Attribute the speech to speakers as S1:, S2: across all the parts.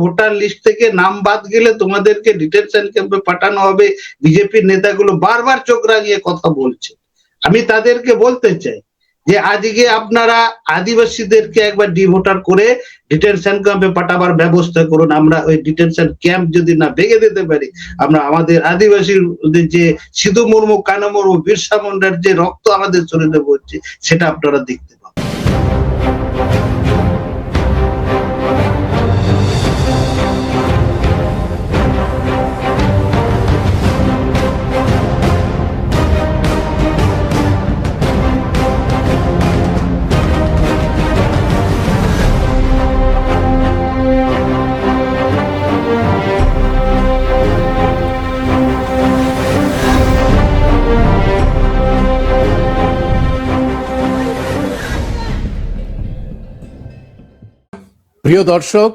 S1: Voter list থেকে নাম বাদ গেলে তোমাদেরকে ডিটেনশন ক্যাম্পে পাঠানো হবে। বিজেপির নেতাগুলো বারবার চোখ রাঙিয়ে কথা বলছে। আমি তাদেরকে বলতে চাই যে আজকে আপনারা আদিবাসীদেরকে একবার ডিভোটার করে ডিটেনশন ক্যাম্পে পাঠাবার ব্যবস্থা করুন। আমরা ওই ডিটেনশন ক্যাম্প যদি না ভেঙে দিতে পারি, আমরা আমাদের আদিবাসীর যে সিধু মুর্মু, কানো মুর্মু, বিরসা মুন্ডার যে রক্ত আমাদের শরীরে পড়ছে, সেটা আপনারা দেখতে
S2: প্রিয় দর্শক,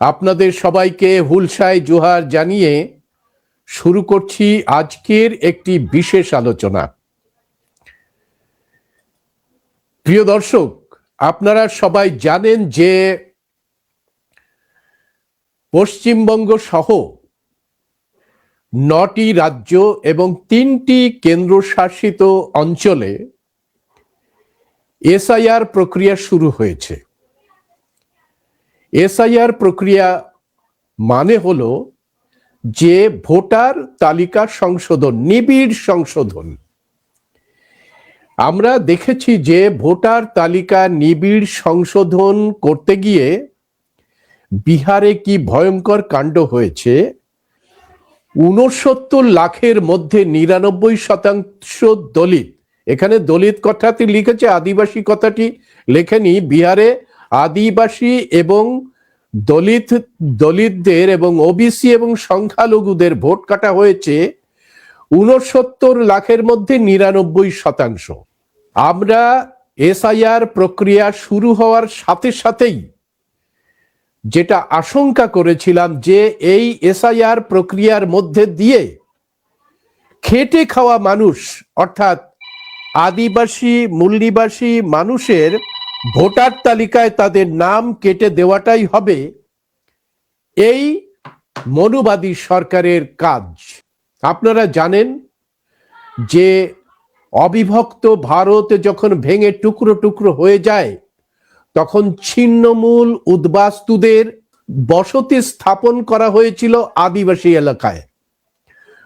S2: আপনাদের সবাইকে হুলসায় জোহার জানিয়ে শুরু করছি আজকের একটি বিশেষ আলোচনা। প্রিয় দর্শক, আপনারা সবাই জানেন যে পশ্চিমবঙ্গ সহ নটি রাজ্য এবং তিনটি কেন্দ্রশাসিত অঞ্চলে এসআইআর প্রক্রিয়া শুরু হয়েছে। এসআইআর প্রক্রিয়া মানে হলো যে ভোটার তালিকা সংশোধন, নিবিড় সংশোধন। আমরা দেখেছি যে ভোটার তালিকা নিবিড় সংশোধন করতে গিয়ে বিহারে কি ভয়ঙ্কর কাণ্ড হয়েছে? উনসত্তর লাখের মধ্যে নিরানব্বই শতাংশ দলিত। এখানে দলিত কথাটি লিখেছে, আদিবাসী কথাটি লেখেনি বিহারে আদিবাসী এবং দলিত, দলিতদের এবং ওবিসি এবং সংখ্যালঘুদের ভোট কাটা হয়েছে উনসত্তর লাখের মধ্যে নিরানব্বই শতাংশ। আমরা এসআইআর প্রক্রিয়া শুরু হওয়ার সাথে সাথেই যেটা আশঙ্কা করেছিলাম যে এই এসআইআর প্রক্রিয়ার মধ্যে দিয়ে খেটে খাওয়া মানুষ, অর্থাৎ আদিবাসী মূল্যবাসী মানুষের ভোটার তালিকায় তাদের নাম কেটে দেওয়াটাই হবে এই মনুবাদী সরকারের কাজ। আপনারা জানেন যে অবিভক্ত ভারত যখন ভেঙে টুকরো টুকরো হয়ে যায়, তখন ছিন্নমূল উদ্বাস্তুদের বসতি স্থাপন করা হয়েছিল আদিবাসী এলাকায়।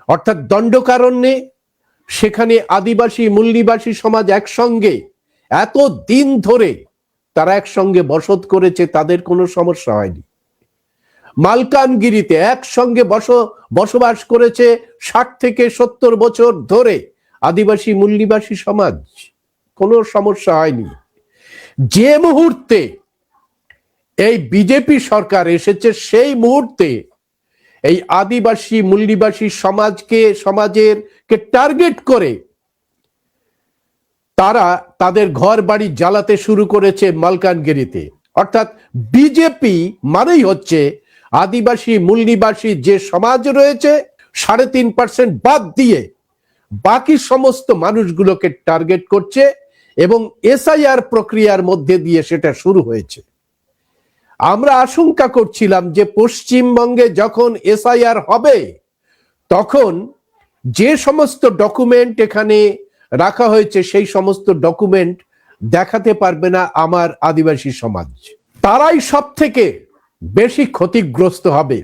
S2: অর্থাৎ দণ্ডকারণ্যে সেখানে আদিবাসী মূল্যবাসী সমাজ একসঙ্গে এত দিন ধরে তারা একসঙ্গে বসত করেছে, তাদের কোনো সমস্যা হয়নি। মালকানগিরিতে একসঙ্গে বস, বসবাস করেছে ষাট থেকে সত্তর বছর ধরে আদিবাসী মূল্যবাসী সমাজ। কোনো সমস্যা হয়নি। যে মুহূর্তে এই বিজেপি সরকার এসেছে, সেই মুহূর্তে এই আদিবাসী মূল্যবাসী সমাজকে, সমাজের কে টার্গেট করে তারা তাদের ঘর বাড়ি জ্বালাতে শুরু করেছে মালকানগিরিতে। অর্থাৎ বিজেপি মানেই হচ্ছে আদিবাসী, মূলনিবাসী যে সমাজ রয়েছে, সাড়ে তিন পার্সেন্ট বাদ দিয়ে বাকি সমস্ত মানুষগুলোকে টার্গেট করছে এবং এসআইআর প্রক্রিয়ার মধ্যে দিয়ে সেটা শুরু হয়েছে। আমরা আশঙ্কা করছিলাম যে পশ্চিমবঙ্গে যখন এসআইআর হবে, তখন যে সমস্ত ডকুমেন্ট এখানে রাখা হয়েছে সেই সমস্ত ডকুমেন্ট দেখাতে পারবে না আমার আদিবাসী সমাজ। তারাই সব থেকে বেশি ক্ষতিগ্রস্ত হবে।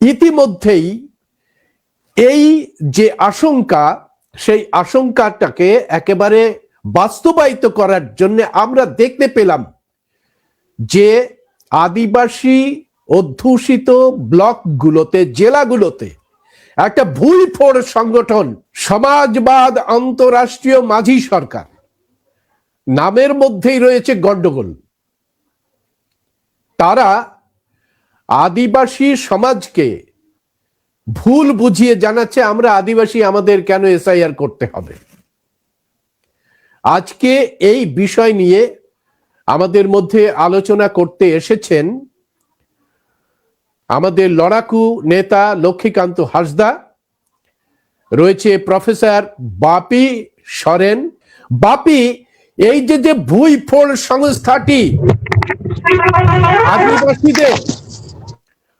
S2: ইতিমধ্যেই এই যে আশঙ্কা, সেই আশঙ্কাটাকে একেবারে বাস্তবায়িত করার জন্য আমরা দেখতে পেলাম যে আদিবাসী অধ্যুষিত ব্লকগুলোতে, জেলাগুলোতে একটা ভুল ফোড় সংগঠন, সমাজবাদ আন্তরাষ্ট্রীয় মাঝি সরকার। নামের মধ্যেই রয়েছে গন্ডগোল। তারা আদিবাসী সমাজকে ভুল বুঝিয়ে জানাচ্ছে, আমরা আদিবাসী, আমাদের কেন এসআইআর করতে হবে? আজকে এই বিষয় নিয়ে আমাদের মধ্যে আলোচনা করতে এসেছেন আমাদের লড়াকু নেতা লক্ষ্মীকান্ত হাসদা রয়েছে প্রফেসর বাপি সরেন। বাপি এই যে যে ভুই ফোড় সংস্থাটি আদিবাসীদের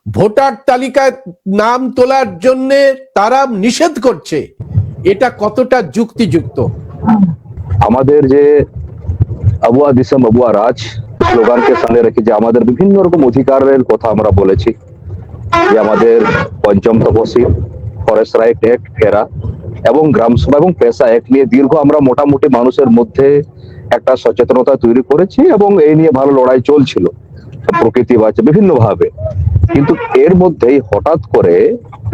S2: ভোটার তালিকায় নাম তোলার জন্য তারা নিষেধ করছে এটা কতটা যুক্তিযুক্ত?
S3: আমাদের যে আবুয়া দিসম আবুয়া রাজ স্লোগানকে সামনে রেখে যে আমাদের বিভিন্ন রকম অধিকারের কথা আমরা বলেছি যে আমাদের পঞ্চম তপসি ফরেস্ট রাইট অ্যাক্ট ফেরা, এবং গ্রাম সভা এবং পেশা অ্যাক্ট নিয়ে দীর্ঘ আমরা মোটামুটি মানুষের মধ্যে একটা সচেতনতা তৈরি করেছি এবং এই নিয়ে ভালো লড়াই চলছিল, প্রকৃতি বাঁচে বিভিন্ন ভাবে কিন্তু এর মধ্যেই হঠাৎ করে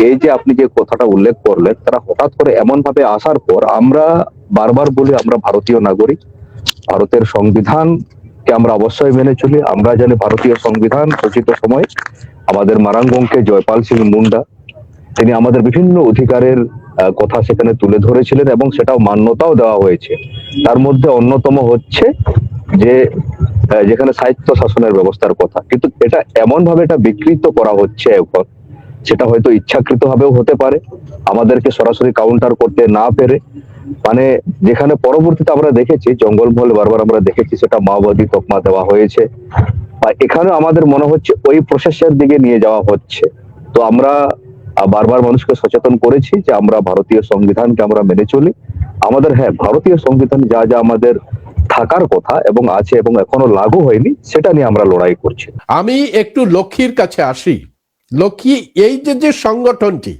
S3: এই যে আপনি যে কথাটা উল্লেখ করলেন, তারা হঠাৎ করে এমন ভাবে আসার পর আমরা বারবার বলি, আমরা ভারতীয় নাগরিক, ভারতের সংবিধান আমরা অবশ্যই মেনে চলি। আমরা জানি ভারতীয় সংবিধান রচিত সময় আমাদের মারাঙ্গংকে জয়পাল সিং মুন্ডা, তিনি আমাদের বিভিন্ন অধিকারের কথা সেখানে তুলে ধরেছিলেন এবং সেটাও মান্যতাও দেওয়া হয়েছে। তার মধ্যে অন্যতম হচ্ছে যে যেখানে সাহিত্য শাসনের ব্যবস্থার কথা। কিন্তু এটা এমন ভাবে এটা বিকৃত করা হচ্ছে এখন, সেটা হয়তো ইচ্ছাকৃত ভাবেও হতে পারে। আমাদেরকে সরাসরি কাউন্টার করতে না পেরে মানে যেখানে পরবর্তীতে আমরা দেখেছি, জঙ্গলমহল বারবার আমরা দেখেছি সেটা মাওবাদী তকমা দেওয়া হয়েছে। বা এখানে আমাদের মনে হচ্ছে ওই প্রসেসের দিকে নিয়ে যাওয়া হচ্ছে। তো আমরা বারবার মানুষকে সচেতন করেছি যে আমরা ভারতীয় সংবিধানকে আমরা মেনে চলি। আমাদের হ্যাঁ ভারতীয় সংবিধান যা যা আমাদের থাকার কথা এবং আছে এবং এখনও লাগু হয়নি, সেটা নিয়ে আমরা লড়াই করছি।
S2: আমি একটু লক্ষ্মীর কাছে আসি। লক্ষ্মী, এই যে যে সংগঠনটি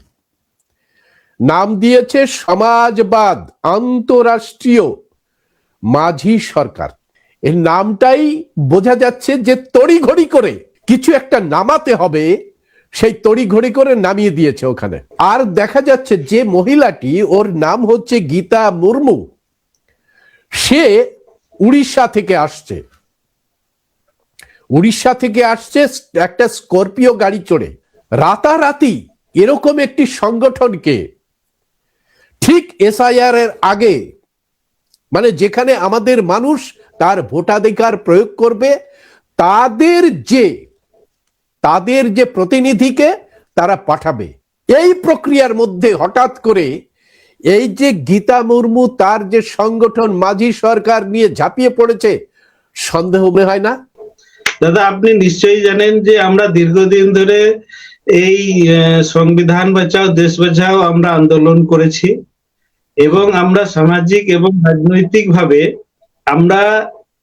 S2: নাম দিয়েছে সমাজবাদ, আন্তরাষ্ট্রীয়, মাঝি সরকার। এই নামটাই বোঝা যাচ্ছে যে তড়িঘড়ি করে কিছু একটা নামাতে হবে, সেই তড়িঘড়ি করে নামিয়ে দিয়েছে ওখানে। আর দেখা যাচ্ছে যে মহিলাটি, ওর নাম হচ্ছে গীতা মুর্মু। সে উড়িষ্যা থেকে আসছে। উড়িষ্যা থেকে আসছে একটা স্করপিও গাড়ি চড়ে। রাতারাতি এরকম একটি সংগঠনকে ঠিক এসআইআর এর আগে মানে যেখানে আমাদের মানুষ তার ভোটাধিকার প্রয়োগ করবে, তাদের যে তাদের যে প্রতিনিধিকে তারা পাঠাবে। এই প্রক্রিয়ার মধ্যে হঠাৎ করে এই যে গীতা মুর্মু তার যে সংগঠন মাঝি সরকার নিয়ে ঝাঁপিয়ে পড়েছে, সন্দেহ মনে হয় না?
S1: দাদা, আপনি নিশ্চয়ই জানেন যে আমরা দীর্ঘদিন ধরে এই সংবিধান বাঁচাও, দেশ বাঁচাও আমরা আন্দোলন করেছি। এবং আমরা সামাজিক এবং রাজনৈতিক ভাবে আমরা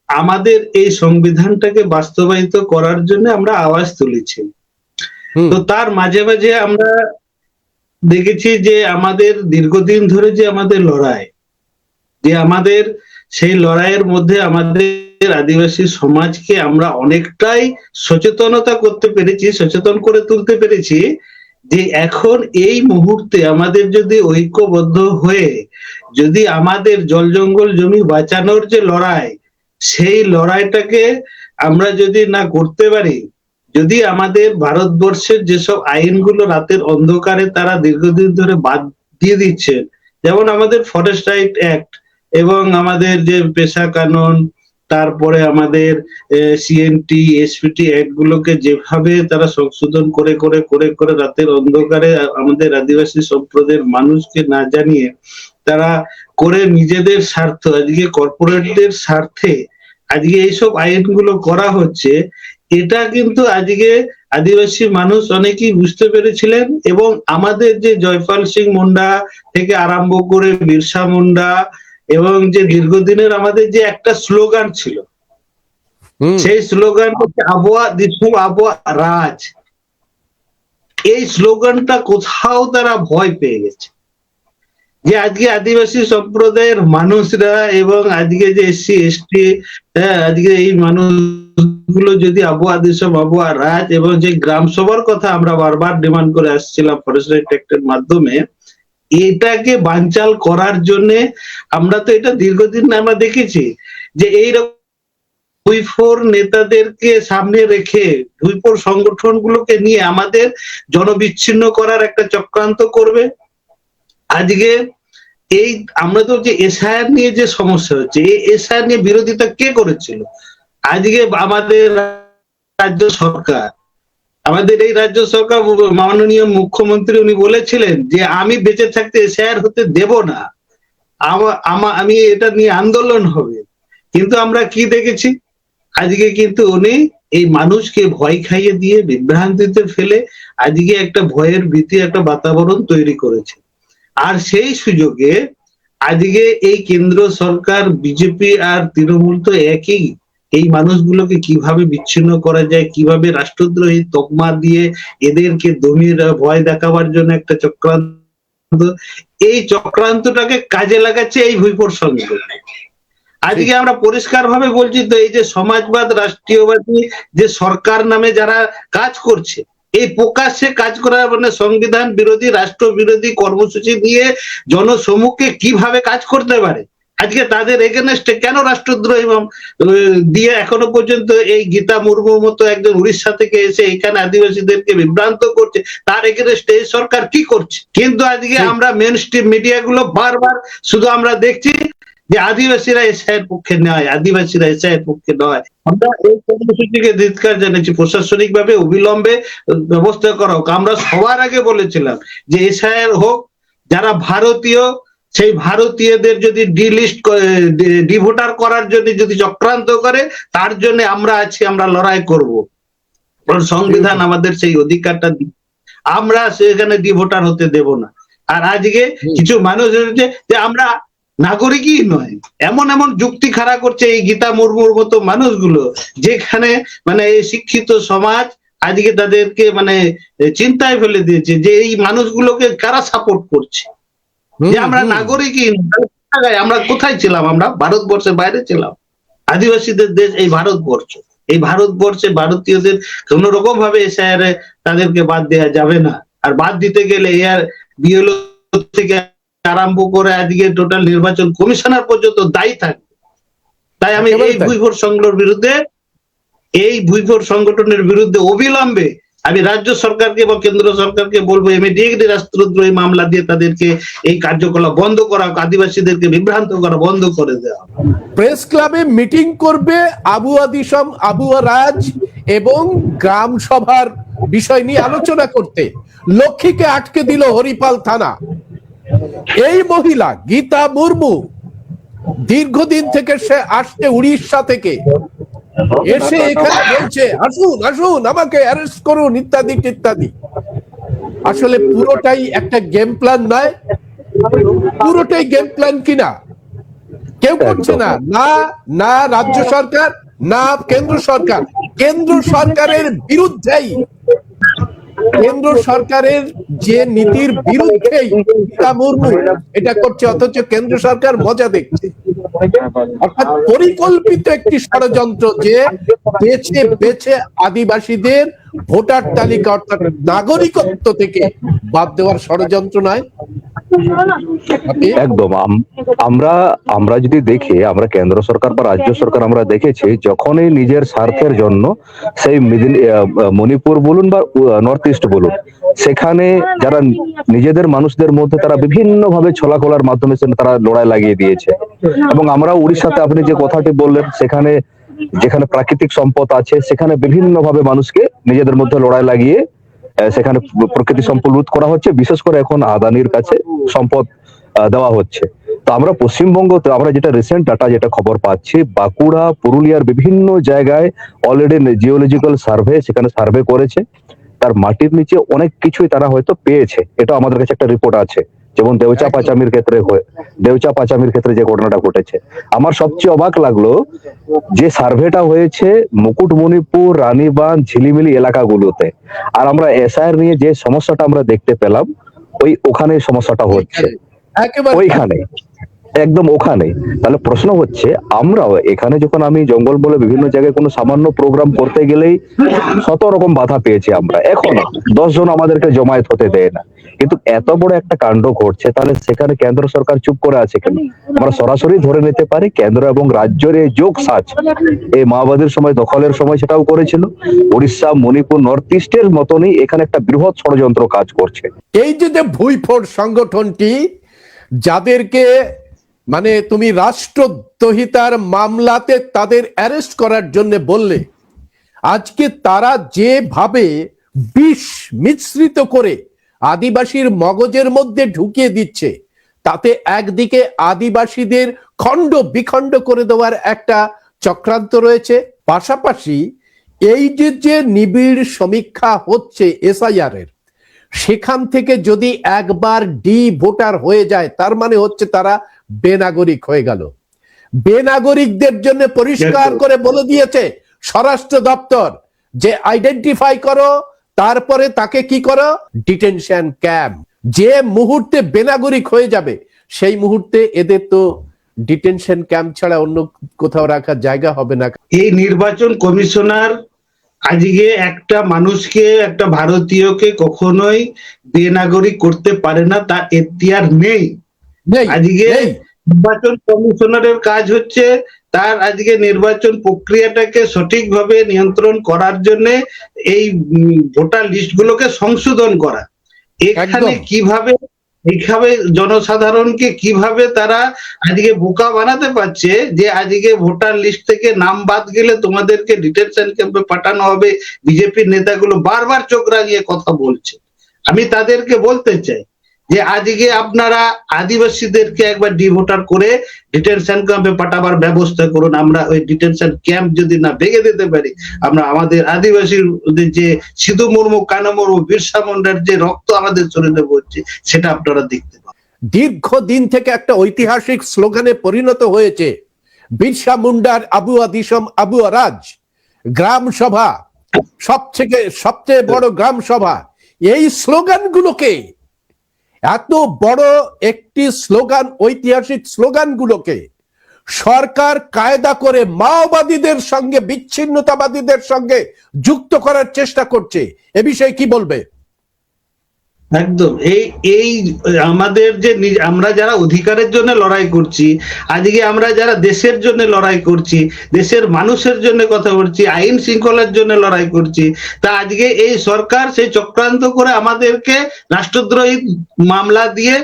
S1: আমাদের এই সংবিধানটাকে বাস্তবায়িত করার জন্য আমরা আওয়াজ তুলেছি। তো তার মাঝে মাঝে আমরা দেখেছি যে আমাদের দীর্ঘদিন ধরে যে আমাদের লড়াই যে আমাদের সেই লড়াইয়ের মধ্যে আমাদের আদিবাসী সমাজকে আমরা অনেকটাই সচেতনতা করতে পেরেছি সচেতন করে তুলতে পেরেছি। যে এখন এই মুহূর্তে আমাদের যদি ঐক্যবদ্ধ হয়ে যদি আমাদের জল জঙ্গল জমি বাঁচানোর যে লড়াই, সেই লড়াইটাকে আমরা যদি না করতে পারি, যদি আমাদের ভারতবর্ষের যেসব আইনগুলো রাতের অন্ধকারে তারা দীর্ঘদিন ধরে বাদ দিয়ে দিচ্ছেন যেমন আমাদের ফরেস্ট রাইট অ্যাক্ট এবং আমাদের যে পেশা কানুন তারপরে আমাদের সিএনটি এসপিটি অ্যাক্ট গুলোকে যেভাবে তারা সংশোধন করে করে করে করে রাতের অন্ধকারে আমাদের আদিবাসী সম্প্রদায়ের মানুষকে না জানিয়ে তারা করে নিজেদের স্বার্থ, আজকে কর্পোরেটদের স্বার্থে আজকে এইসব আইনগুলো করা হচ্ছে, এটা কিন্তু আজকে আদিবাসী মানুষ অনেকেই বুঝতে পেরেছিলেন এবং আমাদের যে জয়পাল সিং মুন্ডা থেকে আরম্ভ করে বিরসা মুন্ডা এবং যে দীর্ঘদিনের আমাদের যে একটা স্লোগান ছিল সেই স্লোগান হচ্ছে আবহাওয়া দিশম আবহাওয়া রাজ। এই স্লোগানটা কোথাও তারা ভয় পেয়ে গেছে। যে আজকে আদিবাসী সম্প্রদায়ের মানুষরা এবং আজকে যে এসসি এসটি আজকে এই মানুষগুলো যদি আবহাওয়া দিশম আবহাওয়া রাজ এবং যে গ্রাম সভার কথা আমরা বারবার ডিমান্ড করে আসছিলাম ফরেস্ট মাধ্যমে এটাকে বানচাল করার জন্য আমরা তো এটা দীর্ঘদিন আমরা দেখেছি যে এইরকম দুই ফোর নেতাদেরকে সামনে রেখে দুই ফোর সংগঠনগুলোকে নিয়ে আমাদের জনবিচ্ছিন্ন করার একটা চক্রান্ত করবে। আজকে এই আমরা তো যে এসআইআর নিয়ে যে সমস্যা হচ্ছে, এই এসআইআর নিয়ে বিরোধিতা কে করেছিল? আজকে আমাদের রাজ্য সরকার। আমাদের এই রাজ্য সরকার মাননীয় মুখ্যমন্ত্রী উনি বলেছিলেন যে আমি বেঁচে থাকতে এসআইআর হতে দেব না। আমি এটা নিয়ে আন্দোলন হবে। কিন্তু আমরা কি দেখেছি? আজকে কিন্তু উনি এই মানুষকে ভয় খাইয়ে দিয়ে বিভ্রান্তিতে ফেলে আজকে একটা ভয়ের ভীতি, একটা বাতাবরণ তৈরি করেছে। আর সেই সুযোগে আজকে এই কেন্দ্র সরকার, বিজেপি আর তৃণমূল তো একই এই মানুষগুলোকে কীভাবে বিচ্ছিন্ন করা যায়, কীভাবে রাষ্ট্রদ্রোহী তকমা দিয়ে এদেরকে দমিয়ে রা- ভয় দেখাবার জন্য একটা চক্রান্ত, এই চক্রান্তটাকে কাজে লাগাচ্ছে এই ভুইপর সংঘ আজকে আমরা পরিষ্কার ভাবে বলছি তো, এই যে সমাজবাদ, রাষ্ট্রীয়বাদী যে সরকার নামে যারা কাজ করছে, এই প্রকাশ্যে কাজ করা মানে সংবিধান বিরোধী রাষ্ট্র বিরোধী কর্মসূচি দিয়ে জনসমুখে কীভাবে কাজ করতে পারে? আজকে তাদের এগেনস্টে কেন রাষ্ট্রদ্রোহী দিয়ে এখনও পর্যন্ত এই গীতা মুর্মুর মতো একজন উড়িষ্যা থেকে এসে এখানে আদিবাসীদেরকে বিভ্রান্ত করছে তার এগেনস্টে এই সরকার কি করছে? কিন্তু আজকে আমরা মেন স্ট্রিম মিডিয়া গুলো বারবার শুধু আমরা দেখছি যে আদিবাসীরা এসআইয়ের পক্ষে নয় আদিবাসীরা এসআইয়ের পক্ষে নয়। আমরা এই কর্মসূচিকে ধিৎকার জানাচ্ছি প্রশাসনিক ভাবে অবিলম্বে ব্যবস্থা করা হোক। আমরা সবার আগে বলেছিলাম যে এসআইয়ের হোক যারা ভারতীয় সেই ভারতীয়দের যদি ডিলিস্ট ডিভোটার করার জন্য যদি চক্রান্ত করে তার জন্য আমরা আছি আমরা লড়াই করব। কারণ সংবিধান আমাদের সেই অধিকারটা আমরা সেখানে ডিভোটার হতে দেব না। আর আজকে কিছু মানুষ হচ্ছে যে আমরা নাগরিকই নয় এমন এমন যুক্তি খাড়া করছে এই গীতা মুর্মুর মতো মানুষগুলো যেখানে মানে এই শিক্ষিত সমাজ আজকে তাদেরকে মানে চিন্তায় ফেলে দিয়েছে যে এই মানুষগুলোকে কারা সাপোর্ট করছে? যে আমরা নাগরিকই। আমরা কোথায় ছিলাম আমরা? ভারতবর্ষের বাইরে ছিলাম। আদিবাসীদের দেশ এই ভারতবর্ষ। এই ভারতবর্ষে ভারতীয়দের কোন রকম ভাবে এসআইআর তাদেরকে বাদ দেওয়া যাবে না। আর বাদ দিতে গেলে এর বিএলও থেকে আরম্ভ করে আজকে টোটাল নির্বাচন কমিশনার পর্যন্ত দায়ী থাকবে। তাই আমি এই। ভুইফোর সংঘর বিরুদ্ধে এই ভুইফোর সংগঠনের বিরুদ্ধে অবিলম্বে আমি রাজ্য সরকারকে বা কেন্দ্র সরকারকে বলব ইমিডিয়েটলি রাষ্ট্রদ্রোহী মামলা দিয়ে তাদেরকে এই কার্যকলাপ বন্ধ করা আদিবাসীদেরকে বিভ্রান্ত করা বন্ধ করে দেওয়া
S2: প্রেস ক্লাবে মিটিং করবে আবুয়া দিসম আবুয়া রাজ এবং গ্রাম সভার বিষয় নিয়ে আলোচনা করতে। লক্ষ্মীকে আটকে দিল হরিপাল থানা। এই মহিলা, গীতা মুর্মু, দীর্ঘদিন থেকে সে আসছে উড়িষ্যা থেকে। এসে এখানে বলছে, আসুন আসুন, আমাকে অ্যারেস্ট করুন, ইত্যাদি ইত্যাদি। আসলে পুরোটাই একটা গেম প্ল্যান নয়। পুরোটাই গেম প্ল্যান কিনা? কেউ করছে না। না না রাজ্য সরকার, না কেন্দ্র সরকার। কেন্দ্র সরকারের বিরুদ্ধেই, কেন্দ্র সরকারের যে নীতির বিরুদ্ধেই মুর্মু এটা করছে, অথচ কেন্দ্র সরকার মজা দেখছে। অর্থাৎ পরিকল্পিত একটি ষড়যন্ত্র যে বেছে বেছে আদিবাসীদের ভোটার তালিকা, অর্থাৎ নাগরিকত্ব থেকে বাদ দেওয়ার ষড়যন্ত্র নয়।
S3: একদম আমরা আমরা যদি দেখি, আমরা কেন্দ্র সরকার বা রাজ্য সরকার আমরা দেখেছি, যখনই নিজের স্বার্থের জন্য সেই মণিপুর বলুন বা নর্থ ইস্ট বলুন সেখানে যারা নিজেদের মানুষদের মধ্যে তারা বিভিন্ন ভাবে ছলাকলার মাধ্যমে তারা লড়াই লাগিয়ে দিয়েছে। এবং আমরা উড়িষ্যাতে আপনি যে কথাটি বললেন সেখানে যেখানে প্রাকৃতিক সম্পদ আছে সেখানে বিভিন্ন ভাবে মানুষকে নিজেদের মধ্যে লড়াই লাগিয়ে সেখানে প্রকৃতি সম্পদ লুট করা হচ্ছে বিশেষ করে এখন আদানির কাছে সম্পদ দেওয়া হচ্ছে। তো আমরা পশ্চিমবঙ্গতে আমরা যেটা রিসেন্ট ডাটা যেটা খবর পাচ্ছি বাঁকুড়া পুরুলিয়ার বিভিন্ন জায়গায় অলরেডি জিওলজিক্যাল সার্ভে সেখানে সার্ভে করেছে। তার মাটির নিচে অনেক কিছুই তারা হয়তো পেয়েছে। এটা আমাদের কাছে একটা রিপোর্ট আছে। যেমন দেউচা পাচামির ক্ষেত্রে হয়ে দেউচা পাচামির ক্ষেত্রে যে ঘটনাটা ঘটেছে। আমার সবচেয়ে অবাক লাগল যে সার্ভেটা হয়েছে মুকুটমণিপুর রানীবাঁধ ঝিলিমিলি এলাকাগুলোতে। আর আমরা এসআইআর নিয়ে যে সমস্যাটা আমরা দেখতে পেলাম ওই ওখানে সমস্যাটা হচ্ছে। ওইখানে। একদম ওখানে। তাহলে প্রশ্ন হচ্ছে, আমরাও এখানে যখন আমি জঙ্গল বলে বিভিন্ন জায়গায় কোনো সামান্য প্রোগ্রাম করতে গেলেই শত রকম বাধা পেয়েছি আমরা। এখনও দশ জন আমাদেরকে জমায়েত হতে দেয় না। কিন্তু এত বড় একটা কাণ্ড ঘটছে, তাহলে সেখানে কেন্দ্র সরকার চুপ করে আছে কেন? আমরা সরাসরি ধরে নিতে পারি, কেন্দ্র এবং রাজ্যের এই যোগ সাজ। এই মাওবাদীর সময়, দখলের সময় সেটাও করেছিল। উড়িষ্যা, মণিপুর নর্থ ইস্টের মতনই এখানে একটা বৃহৎ ষড়যন্ত্র কাজ করছে।
S2: এই যে ভুইফোড় সংগঠনটি, যাদেরকে মানে তুমি রাষ্ট্রদ্রোহিতার মামলাতে তাদের অ্যারেস্ট করার জন্য বললে, আজকে তারা যেভাবে বিষ মিশ্রিত করে আদিবাসীর মগজের মধ্যে ঢুকিয়ে দিচ্ছে, তাতে একদিকে আদিবাসীদের খণ্ড বিখণ্ড করে দেওয়ার একটা চক্রান্ত রয়েছে, পাশাপাশি এই যে যে নিবিড় সমীক্ষা হচ্ছে এসআইআর এর সেখান থেকে যদি একবার ডি ভোটার হয়ে যায়, তার মানে হচ্ছে তারা বেনাগরিক হয়ে গেল। বেনাগরিকদের জন্য পরিষ্কার করে বলে দিয়েছে স্বরাষ্ট্র দপ্তর যে আইডেন্টিফাই করো তারপরে তাকে কি করো? ডিটেনশন ক্যাম্প যে মুহূর্তে বেনাগরিক হয়ে যাবে সেই মুহূর্তে এদের তো ডিটেনশন ক্যাম্প ছাড়া অন্য কোথাও রাখার জায়গা হবে না।
S1: এই নির্বাচন কমিশনার আজকে একটা মানুষকে একটা ভারতীয়কে কখনোই বেনাগরিক করতে পারে না তার এখতিয়ার নেই
S2: নেই।
S1: আজকে নির্বাচন কমিশনারের কাজ হচ্ছে তার আজকে নির্বাচন প্রক্রিয়াটাকে সঠিকভাবে নিয়ন্ত্রণ করার জন্য এই ভোটার লিস্ট গুলোকে সংশোধন করা। এখানে কীভাবে এইভাবে জনসাধারণকে কীভাবে তারা আজকে বোকা বানাতে পারছে যে আজকে ভোটার লিস্ট থেকে নাম বাদ গেলে তোমাদেরকে ডিটেনশন ক্যাম্পে পাঠানো হবে বিজেপির নেতাগুলো বারবার চোখ রাঙিয়ে কথা বলছে। আমি তাদেরকে বলতে চাই যে আজকে আপনারা আদিবাসীদেরকে একবার ডিভোটার করে ডিটেনশন ক্যাম্পে পাঠাবার ব্যবস্থা করুন, আমরা ওই ডিটেনশন ক্যাম্প যদি না ভেঙে দিতে পারি, আমরা আমাদের আদিবাসীর যে সিধু মুর্মু কানা মুর্মু বিরসা মুন্ডার যে রক্ত আমাদের শরীরে পড়ছে, সেটা আপনারা দেখতে পাবেন
S2: দীর্ঘদিন থেকে একটা ঐতিহাসিক স্লোগানে পরিণত হয়েছে, বিরসা মুন্ডার আবু আদিসম আবু রাজ গ্রাম সভা, সবথেকে, সবচেয়ে বড় গ্রাম সভা। এই স্লোগানগুলোকে এত বড় একটি স্লোগান, ঐতিহাসিক স্লোগানগুলোকে সরকার কায়দা করে মাওবাদীদের সঙ্গে, বিচ্ছিন্নতাবাদীদের সঙ্গে যুক্ত করার চেষ্টা করছে। এ বিষয়ে কি বলবে?
S1: একদম। এই এই আমাদের যে আমরা যারা অধিকারের জন্য লড়াই করছি, আজকে আমরা যারা দেশের জন্য লড়াই করছি, দেশের মানুষের জন্য কথা বলছি, আইন শৃঙ্খলার জন্য লড়াই করছি, তা আজকে এই সরকার সেই চক্রান্ত করে আমাদেরকে রাষ্ট্রদ্রোহী মামলা দিয়ে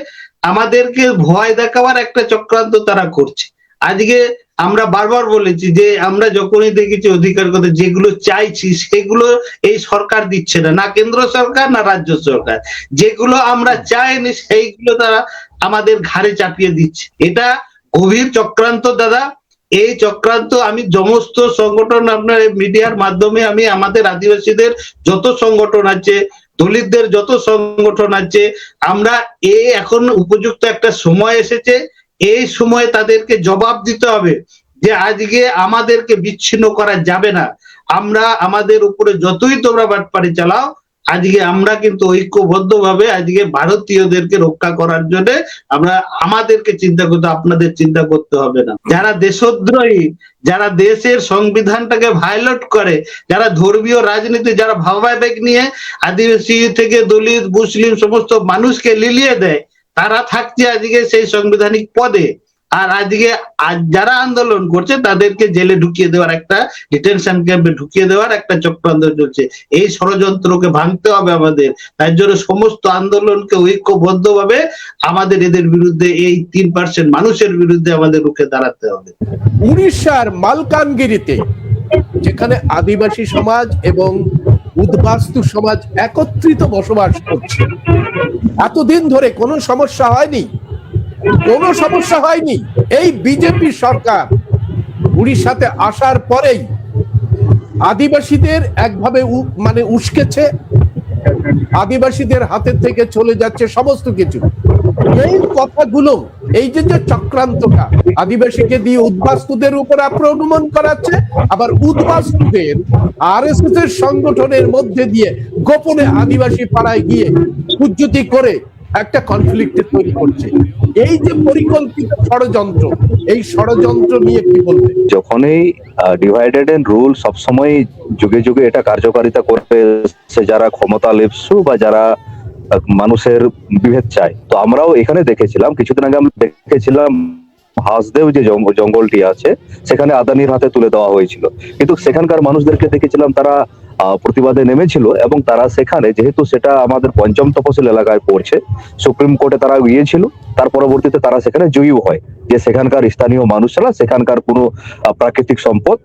S1: আমাদেরকে ভয় দেখাবার একটা চক্রান্ত তারা করছে। আজকে আমরা বারবার বলেছি যে আমরা যখনই দেখেছি অধিকার কথা, যেগুলো চাইছি সেগুলো এই সরকার দিচ্ছে না না কেন্দ্র সরকার, না রাজ্য সরকার। যেগুলো আমরা চাইনি সেইগুলো তারা আমাদের ঘাড়ে চাপিয়ে দিচ্ছে। এটা গভীর চক্রান্ত দাদা। এই চক্রান্ত আমি সমস্ত সংগঠন আপনার মিডিয়ার মাধ্যমে আমি আমাদের আদিবাসীদের যত সংগঠন আছে, দলিতদের যত সংগঠন আছে, আমরা এ এখন উপযুক্ত একটা সময় এসেছে। এই সময়ে তাদেরকে জবাব দিতে হবে যে আজকে আমাদেরকে বিচ্ছিন্ন করা যাবে না। আমরা আমাদের উপরে যতই তোমরা বাটপাড়ি চালাও, আজকে আমরা কিন্তু ঐক্যবদ্ধ ভাবে আজকে ভারতীয়দেরকে রক্ষা করার জন্য আমরা আমাদেরকে চিন্তা করতে, আপনাদের চিন্তা করতে হবে না। যারা দেশদ্রোহী, যারা দেশের সংবিধানটাকে ভায়োলেট করে, যারা ধর্মীয় রাজনীতি, যারা ভাবাবেগ নিয়ে আদিবাসী থেকে দলিত, মুসলিম, সমস্ত মানুষকে লিলিয়ে দেয় তারা থাকছে আজকে সেই সাংবিধানিক পদে। আর আজকে আজ যারা আন্দোলন করছে, তাদেরকে জেলে ঢুকিয়ে দেওয়ার একটা ডিটেনশন ক্যাম্পে ঢুকিয়ে দেওয়ার একটা চক্রান্ত চলছে। এই ষড়যন্ত্রকে ভাঙতে হবে আমাদের। তাই জন্য সমস্ত আন্দোলনকে ঐক্যবদ্ধ ভাবে আমাদের এদের বিরুদ্ধে, এই তিন পার্সেন্ট মানুষের বিরুদ্ধে আমাদের রুখে দাঁড়াতে হবে।
S2: উড়িষ্যার মালকানগিরিতে যেখানে আদিবাসী সমাজ এবং উদ্বাস্তু সমাজ একত্রিত বসবাস করছে। এতদিন ধরে কোনো সমস্যা হয়নি? কোনো সমস্যা হয়নি? এই বিজেপি সরকার উড়িষ্যাতে আসার পরেই আদিবাসীদের একভাবে মানে উস্কেছে, আদিবাসীদের হাতের থেকে চলে যাচ্ছে সমস্ত কিছু। এই কথাগুলো এই যে যে চক্রান্তটা, আদিবাসীকে দিয়ে উদ্বাস্তুদের উপর আক্রমণ করাচ্ছে, আবার উদ্বাস্তুদের আর এস এর সংগঠনের মধ্যে দিয়ে গোপনে আদিবাসী পাড়ায় গিয়ে উজ্জুতি করে একটা কনফ্লিক্ট তৈরি করছে। এই যে পরিকল্পিত ষড়যন্ত্র, এই ষড়যন্ত্র নিয়ে কি বলবে?
S3: যখনই ডিভাইডেড এন্ড রুল সবসময় যুগে যুগে এটা কার্যকারিতা করতে এসেছে, যারা ক্ষমতা লেপসু বা যারা মানুষের বিভেদ চায় তো আমরাও এখানে দেখেছিলাম কিছুদিন আগে আমরা দেখেছিলাম হাসদেও যে জঙ্গলটি আছে, সেখানে আদানির হাতে তুলে দেওয়া হয়েছিল। কিন্তু সেখানকার মানুষদেরকে দেখেছিলাম, তারা প্রতিবাদে নেমেছিল এবং তারা সেখানে, যেহেতু সেটা আমাদের পঞ্চম তফসিল এলাকায় পড়ছে, সুপ্রিম কোর্টে তারা গিয়েছিল, তার পরবর্তীতে তারা সেখানে জয়ীও হয়। যে সেখানকার স্থানীয় মানুষরা, সেখানকার কোনো প্রাকৃতিক সম্পদ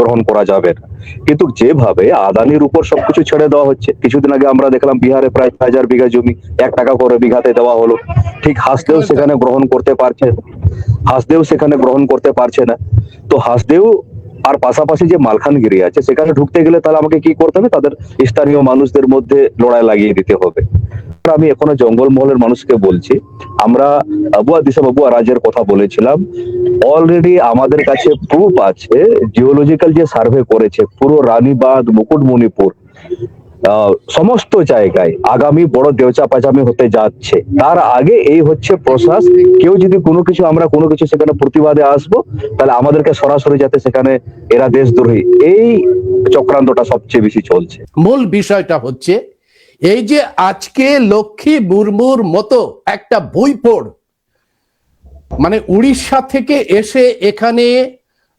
S3: গ্রহণ করা যাবে না। কিন্তু যেভাবে আদানির উপর সবকিছু ছেড়ে দেওয়া হচ্ছে, কিছুদিন আগে আমরা দেখলাম বিহারে প্রায় হাজার বিঘা জমি, এক টাকা করে বিঘাতে দেওয়া হলো। ঠিক হাসলেও সেখানে গ্রহণ করতে পারছে হাসদেও সেখানে গ্রহণ করতে পারছে না। তো হাসদেও আর পাশাপাশি যে মালখানগিরি আছে, সেখানে ঢুকতে গেলে তাহলে আমাকে কি করতে হবে? তাদের স্থানীয় মানুষদের মধ্যে লড়াই লাগিয়ে দিতে হবে। আমি এখনও জঙ্গলমহলের মানুষকে বলছি, আমরা আবুয়া দিশা বাবুয়া রাজের কথা বলেছিলাম। অলরেডি আমাদের কাছে প্রুফ আছে জিওলজিক্যাল যে সার্ভে করেছে, পুরো রানীবাঁধ, মুকুটমণিপুর। সমস্ত জায়গায় আগামী বড় দেওচা পাচামি হতে যাচ্ছে। তার আগে এই হচ্ছে প্রশ্বাস কেউ যদি কোনো কিছু আমরা কোনো কিছু সেখানে প্রতিবাদে আসব, তাহলে আমাদেরকে সরাসরি যাতে সেখানে এরা দেশ দেশদ্রোহী, এই চক্রান্তটা সবচেয়ে বেশি চলছে।
S2: মূল বিষয়টা হচ্ছে, এই যে আজকে লক্ষ্মী মুর্মুর মতো একটা বই পড় মানে উড়িষ্যা থেকে এসে এখানে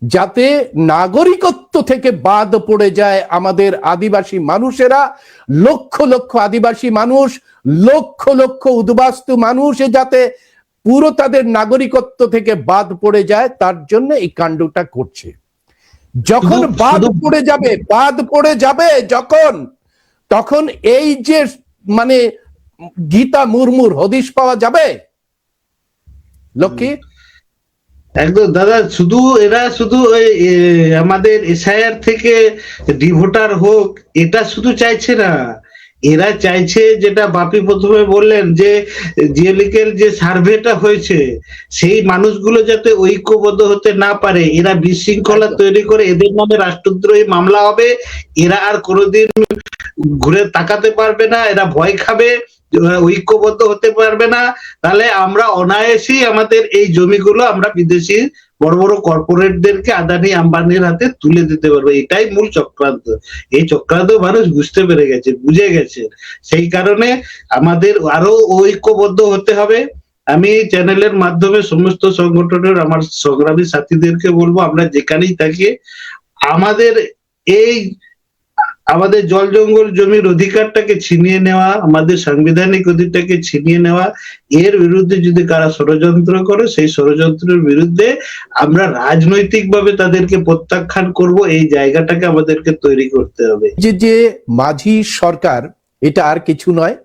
S2: যাতে নাগরিকত্ব থেকে বাদ পড়ে যায় আমাদের আদিবাসী মানুষেরা। লক্ষ লক্ষ আদিবাসী মানুষ লক্ষ লক্ষ উদ্বাস্তু মানুষ যাতে পুরো তাদের নাগরিকত্ব থেকে বাদ পড়ে যায় তার জন্য এই কাণ্ডটা করছে। যখন বাদ পড়ে যাবে বাদ পড়ে যাবে যখন তখন এই যে মানে গীতা মুর্মুর হদিশ পাওয়া যাবে? লক্ষ্মী?
S1: একদম দাদা শুধু এরা শুধু ওই, আমাদের এসআইআর থেকে ডিভোটার হোক এটা শুধু চাইছে না। এরা চাইছে যেটা বাপি প্রথমে বললেন যে জিওলিকের যে সার্ভেটা হয়েছে সেই মানুষগুলো যাতে ঐক্যবদ্ধ হতে না পারে এরা বিশৃঙ্খলা তৈরি করে এদের নামে রাষ্ট্রদ্রোহী মামলা হবে। এরা আর কোনোদিন ঘুরে তাকাতে পারবে না এরা ভয় খাবে। ঐক্যবদ্ধ হতে পারবে না, তাহলে আমরা অনায়াসেই আমাদের এই জমিগুলো আমরা বিদেশি বড় বড় কর্পোরেটদেরকে আদানি আম্বানির হাতে তুলে দিতে পারব। এটাই মূল চক্রান্ত। এই চক্রান্ত মানুষ বুঝতে পেরে গেছে, বুঝে গেছে। সেই কারণে আমাদের আরও ঐক্যবদ্ধ হতে হবে। আমি চ্যানেলের মাধ্যমে সমস্ত সংগঠনের, আমার সংগ্রামী সাথীদেরকে বলব, আমরা যেখানেই থাকি, আমাদের এই আমাদের জল জঙ্গল জমির অধিকারটাকে ছিনিয়ে নেওয়া, আমাদের সাংবিধানিক অধিকারটাকে ছিনিয়ে নেওয়া, এর বিরুদ্ধে যদি কারা ষড়যন্ত্র করে, সেই ষড়যন্ত্রের বিরুদ্ধে আমরা রাজনৈতিকভাবে তাদেরকে প্রত্যাখ্যান করব, এই জায়গাটাকে আমাদেরকে তৈরি করতে হবে।
S2: যে যে মাঝি সরকার, এটা আর কিছু নয়,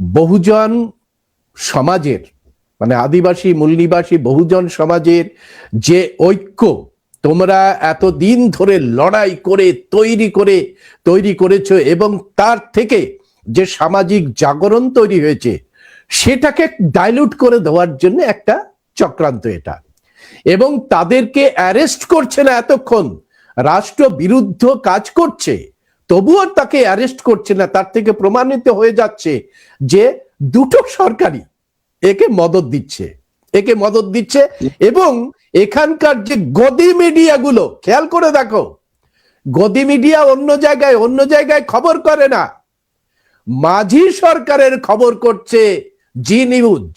S2: বহুজন সমাজের মানে আদিবাসী মূলনিবাসী বহুজন সমাজের যে ঐক্য তোমরা এতদিন ধরে লড়াই করে, তৈরি করে, তৈরি করেছ এবং তার থেকে যে সামাজিক জাগরণ তৈরি হয়েছে, সেটাকে ডাইলুট করে দেওয়ার জন্য একটা চক্রান্ত এটা। এবং তাদেরকে অ্যারেস্ট করছে না এতক্ষণ, রাষ্ট্র বিরুদ্ধ কাজ করছে, তবুও তাকে অ্যারেস্ট করছে না, তার থেকে প্রমাণিত হয়ে যাচ্ছে যে দুটো সরকারি একে মদত দিচ্ছে, একে মদত দিচ্ছে এবং এখানকার যে গদি মিডিয়াগুলো, খেয়াল করে দেখো। গদি মিডিয়া অন্য জায়গায় অন্য জায়গায় খবর করে না। মাঝি সরকারের খবর করছে জি নিউজ।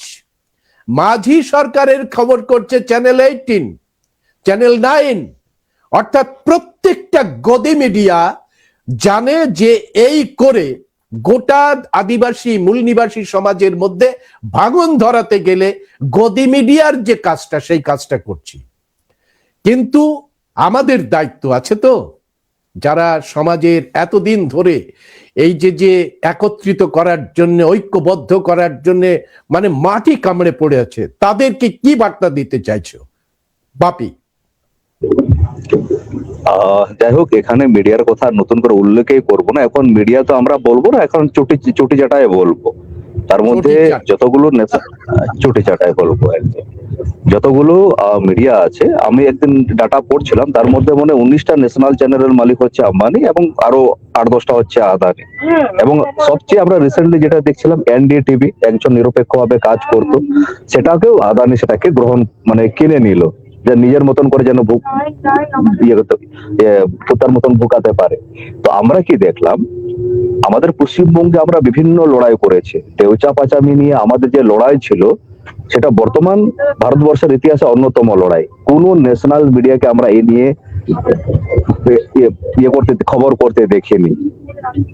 S2: মাঝি সরকারের খবর করছে চ্যানেল এইটিন, চ্যানেল নাইন। অর্থাৎ প্রত্যেকটা গদি মিডিয়া জানে যে এই করে গোটা আদিবাসী মূল নিবাসী সমাজের মধ্যে ভাঙন ধরাতে গেলে গদি মিডিয়ার যে কাজটা, সেই কাজটা করছি। কিন্তু আমাদের দায়িত্ব আছে তো, যারা সমাজের এতদিন ধরে এই যে যে একত্রিত করার জন্য, ঐক্যবদ্ধ করার জন্য মানে মাটি কামড়ে পড়ে আছে, তাদেরকে কি বার্তা দিতে চাইছো? বাপি।
S3: যাই হোক এখানে মিডিয়ার কথা নতুন করে উল্লেখই করব না। এখন মিডিয়া তো আমরা বলব না এখন চুটি চুটি চাটায় বলব। তার মধ্যে যতগুলো নেতা চুটি চাটায় বলব একদম। যতগুলো মিডিয়া আছে আমি একদিন ডাটা পড়ছিলাম তার মধ্যে মানে উনিশটা ন্যাশনাল চ্যানেলের মালিক হচ্ছে আম্বানি এবং আরও আট দশটা হচ্ছে আদানি। এবং সবচেয়ে আমরা রিসেন্টলি যেটা দেখছিলাম এনডিএ টিভি একজন নিরপেক্ষভাবে কাজ করতো সেটাকেও আদানি সেটাকে গ্রহণ মানে কিনে নিল। যে নিজের মতন করে যেন ভুক ইয়ে করতে ইয়ে, তার মতন ভুকাতে পারে। তো আমরা কি দেখলাম আমাদের পশ্চিমবঙ্গে আমরা বিভিন্ন লড়াই করেছে। দেউচা পাচামি নিয়ে আমাদের যে লড়াই ছিল সেটা বর্তমান ভারতবর্ষের ইতিহাসে অন্যতম লড়াই। কোন ন্যাশনাল মিডিয়াকে আমরা এ নিয়ে ইয়ে- ইয়ে করতে খবর করতে দেখিনি।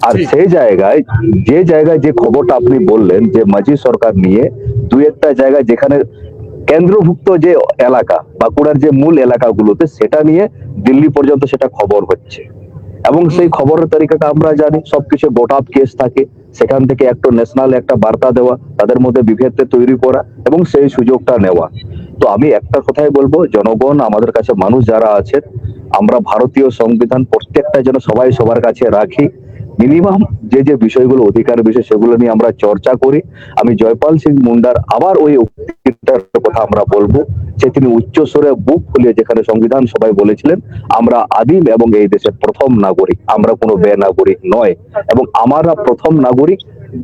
S3: আর সেই জায়গায় যে জায়গায় যে খবরটা আপনি বললেন যে মাঝি সরকার নিয়ে দুই একটা জায়গায় যেখানে কেন্দ্রভুক্ত যে এলাকা বাঁকুড়ার যে মূল এলাকাগুলোতে সেটা নিয়ে দিল্লি পর্যন্ত সেটা খবর হচ্ছে। এবং সেই খবরের তালিকাটা আমরা জানি সবকিছু গোটা কেস থাকে। সেখান থেকে একটা ন্যাশনাল একটা বার্তা দেওয়া, তাদের মধ্যে বিভেদ তৈরি করা এবং সেই সুযোগটা নেওয়া। তো আমি একটা কথাই বলব, জনগণ, আমাদের কাছে মানুষ যারা আছেন, আমরা ভারতীয় সংবিধান প্রত্যেকটা যেন সবাই সবার কাছে রাখি। মিনিমাম যে যে বিষয়গুলো অধিকার বিষয় সেগুলো নিয়ে আমরা চর্চা করি। আমি জয়পাল সিং মুন্ডার আবার ওই উক্তিটার কথা আমরা বলব, যে তিনি উচ্চ স্বরে বুক খুলে যেখানে সংবিধান সবাই বলেছিলেন, আমরা আদিম এবং এই দেশের প্রথম নাগরিক, আমরা কোনো বে নাগরিক নয় এবং আমরা প্রথম নাগরিক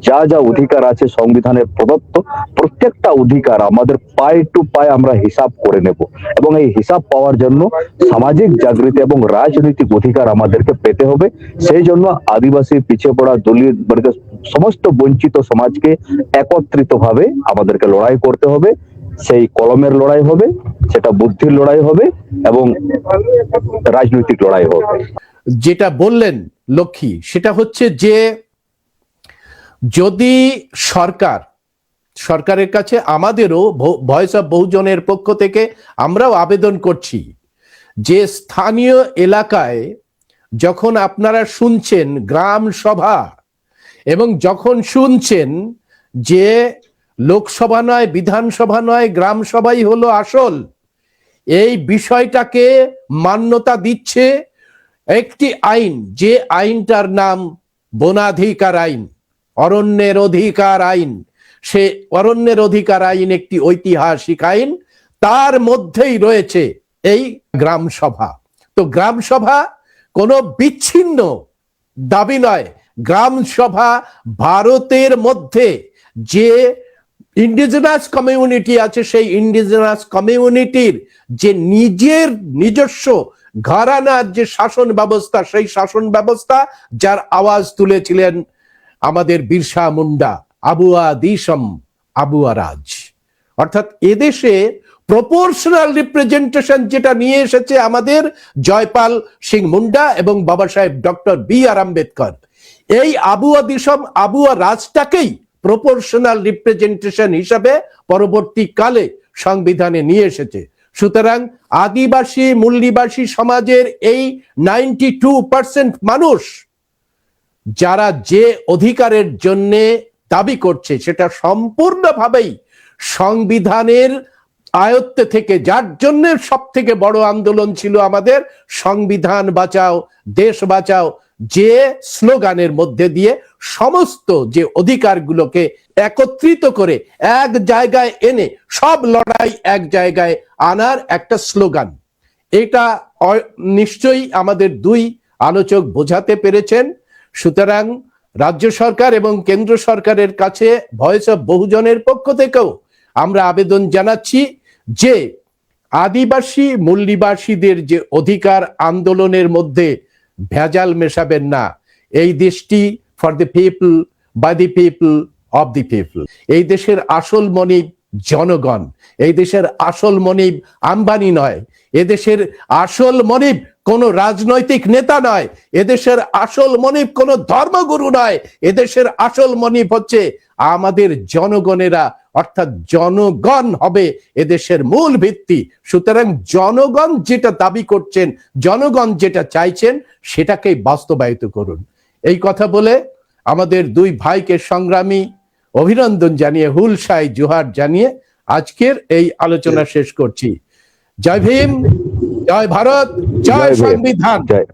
S3: যা যা অধিকার আছে সংবিধানের প্রদত্ত, প্রত্যেকটা অধিকার আমাদের পায়ে টু পায়ে আমরা হিসাব করে নেব। এবং এই হিসাব পাওয়ার জন্য সামাজিক জাগৃতি এবং রাজনৈতিক অধিকার আমাদেরকে পেতে হবে। সেই জন্য আদিবাসী পিছিয়ে পড়া দলীয় বর্গ সমস্ত বঞ্চিত সমাজকে একত্রিত ভাবে আমাদেরকে লড়াই করতে হবে। সেই কলমের লড়াই হবে, সেটা বুদ্ধির লড়াই হবে এবং রাজনৈতিক লড়াই হবে।
S2: যেটা বললেন লক্ষ্মী, সেটা হচ্ছে যে যদি সরকার, সরকারের কাছে আমাদেরও ভয়েস অফ বহুজনের পক্ষ থেকে আমরাও আবেদন করছি যে স্থানীয় এলাকায় যখন আপনারা শুনছেন গ্রাম সভা এবং যখন শুনছেন যে লোকসভা নয়, বিধানসভা নয়, গ্রাম সভাই হলো আসল, এই বিষয়টাকে মান্যতা দিচ্ছে একটি আইন, যে আইনটার নাম বনাধিকার আইন। অরণ্যের অধিকার আইন। সে অরণ্যের অধিকার আইন একটি ঐতিহাসিক আইন। তার মধ্যেই রয়েছে এই গ্রাম সভা তো গ্রাম সভা কোনো বিচ্ছিন্ন দাবি নয়। গ্রাম সভা ভারতের মধ্যে যে ইন্ডিজিনাস কমিউনিটি আছে, সেই ইন্ডিজিনাস কমিউনিটির যে নিজের নিজস্ব ঘরানার যে শাসন ব্যবস্থা, সেই শাসন ব্যবস্থা যার আওয়াজ তুলেছিলেন আমাদের বিরসা মুন্ডা আবুয়া দিসম আবুয়া রাজ অর্থাৎ এদেশে প্রপোর্শনাল রিপ্রেজেন্টেশন যেটা নিয়ে এসেছে আমাদের জয়পাল সিং মুন্ডা এবং বাবা সাহেব ডক্টর বি আর আম্বেদকর। এই আবুয়া দিসম আবুয়া রাজটাকেই প্রপোর্শনাল রিপ্রেজেন্টেশন হিসাবে পরবর্তীকালে সংবিধানে নিয়ে এসেছে। সুতরাং আদিবাসী মূল্যবাসী সমাজের এই নাইনটি মানুষ যারা যে অধিকারের জন্য দাবি করছে, সেটা সম্পূর্ণভাবেই সংবিধানের আয়ত্তে থেকে, যার জন্য সব থেকে বড় আন্দোলন ছিল আমাদের, সংবিধান বাঁচাও, দেশ বাঁচাও, যে স্লোগানের মধ্যে দিয়ে সমস্ত যে অধিকারগুলোকে একত্রিত করে এক জায়গায় এনে সব লড়াই এক জায়গায় আনার একটা স্লোগান। এটা নিশ্চয়ই আমাদের দুই আলোচক বোঝাতে পেরেছেন। সুতরাং রাজ্য সরকার এবং কেন্দ্র সরকারের কাছে ভয়েস অফ বহুজনের পক্ষ থেকেও আমরা আবেদন জানাচ্ছি যে আদিবাসী, মূল্যবাসীদের যে অধিকার আন্দোলনের মধ্যে ভেজাল মেশাবেন না। এই দেশটি for the people by the people of the people এই দেশের আসল মনিব জনগণ। এই দেশের আসল মনিব আম্বানি নয়। এদেশের আসল মনিব কোন রাজনৈতিক নেতা নয়। এদেশের আসল মনিব কোন ধর্মগুরু নয়। এদেশের আসল মনিব হচ্ছে আমাদের জনগণেরা, অর্থাৎ জনগণ হবে এদেশের মূল ভিত্তি। সুতরাং জনগণ যেটা দাবি করছেন, জনগণ যেটা চাইছেন, সেটাকেই বাস্তবায়িত করুন। এই কথা বলে আমাদের দুই ভাইকে সংগ্রামী অভিনন্দন জানিয়ে হুলশাই জোহার জানিয়ে আজকের এই আলোচনা শেষ করছি। জয় ভীম জয় ভারত জয় সংবিধান।
S3: জয়।